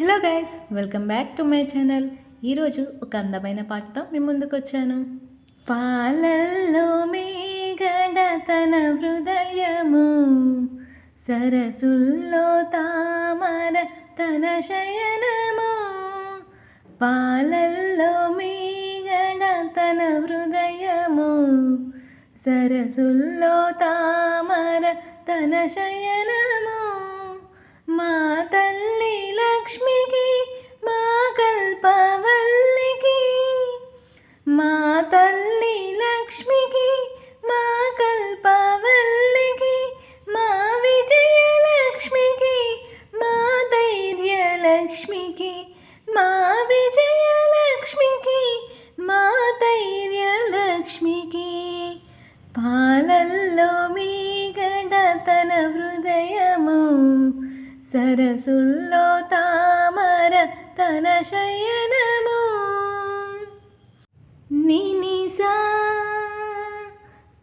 Hello guys welcome back to my channel ఈరోజు ఒక అందమైన పాటతో మీ ముందుకు వచ్చాను. పాలల్లో మేగడ తన హృదయము సరసుల్లో తామర తన శయనము. పాలల్లో మేగడ తన హృదయము సరసుల్లో తామర తన శయనము. మా విజయలక్ష్మికి మా ధైర్యలక్ష్మికి పాలల్లో మీ గడ తన హృదయము సరసుల్లో తామర తన శయనము. నినిసా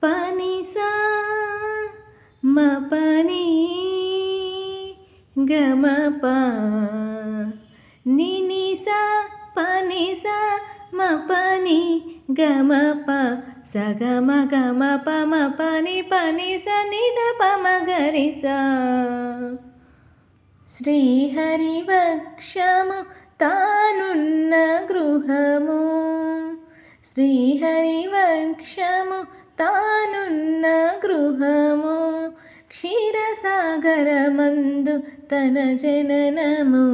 పనిసా మపని గమప. నినిసా పనిసా మపని గమప సగమ గమ పమ పని పని సనిద పమ గరిసా శ్రీహరివక్షము తానున్న గృహము. శ్రీహరివక్షము తానున్న గృహము. క్షీరసాగరమందు తన జననము.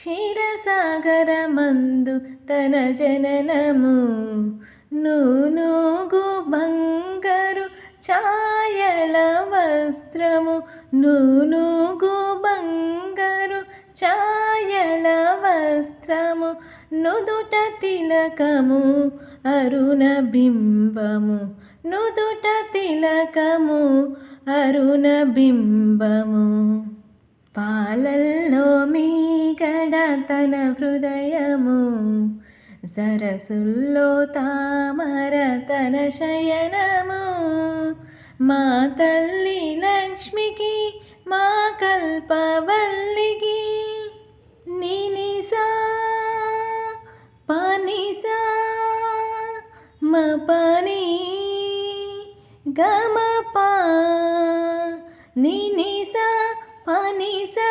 క్షీరసాగరమందు తన జననము. నూనూగు బంగారు ఛాయల వస్త్రము. నూనూగు బంగారు ఛాయల వస్త్రము. నుదుట తిలకము అరుణ బింబము. నుదుట తిలకము అరుణ బింబము. పాలల్లో మీ గడ తన హృదయము సరసుల్లో తామర తన శయనము. మా తల్లి లక్ష్మికి మా కల్పవల్లికి నినిసా పనిసా మ పని గమ పా నినిసా పనిసా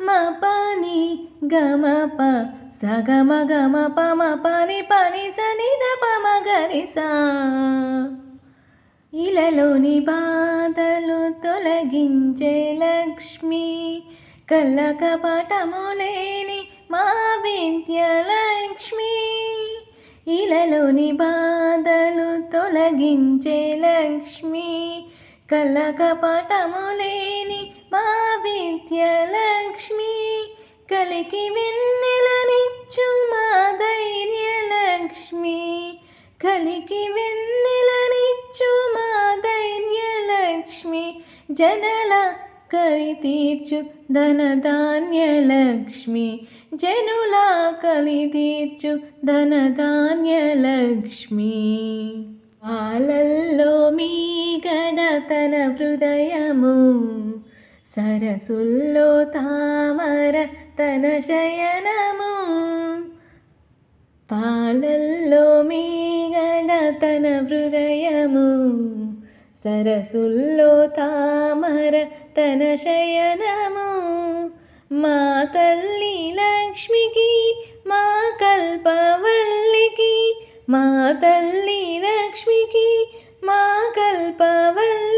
మ పని గమ ప సగమ గమ మ పని పని సనిద పమ స. ఇలలోని బాధలు తొలగించే లక్ష్మి కళ్ళ కపటము లేని మా విద్యలక్ష్మి ఇలలోని బాధలు తొలగించే లక్ష్మి కళ్ళ కపటము లేని నిత్యలక్ష్మి కలికి వెన్నెలనిచ్చు మా ధైర్యలక్ష్మి. కలికి వెన్నెలనిచ్చు మా ధైర్యలక్ష్మి. జనల కరి తీర్చు ధనధాన్యలక్ష్మి జనుల కలి తీర్చు ధనధాన్యలక్ష్మి పాలల్లో మీ గడ తన హృదయము. సరసుల్లో తామర తన శయనము. పాలల్లో మీగద తన హృదయము. సరసుల్లో తామర తన శయనము. మా తల్లి లక్ష్మికి మా కల్పవల్లికి మా తల్లి లక్ష్మికి మా కల్పవల్లి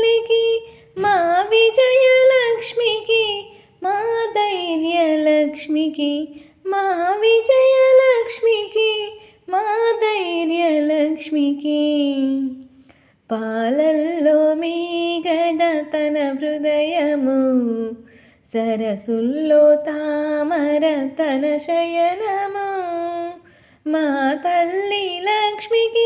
పాలల్లో మీ గడ తన హృదయము సరసుల్లో తామర తన శయనము. మా తల్లి లక్ష్మికి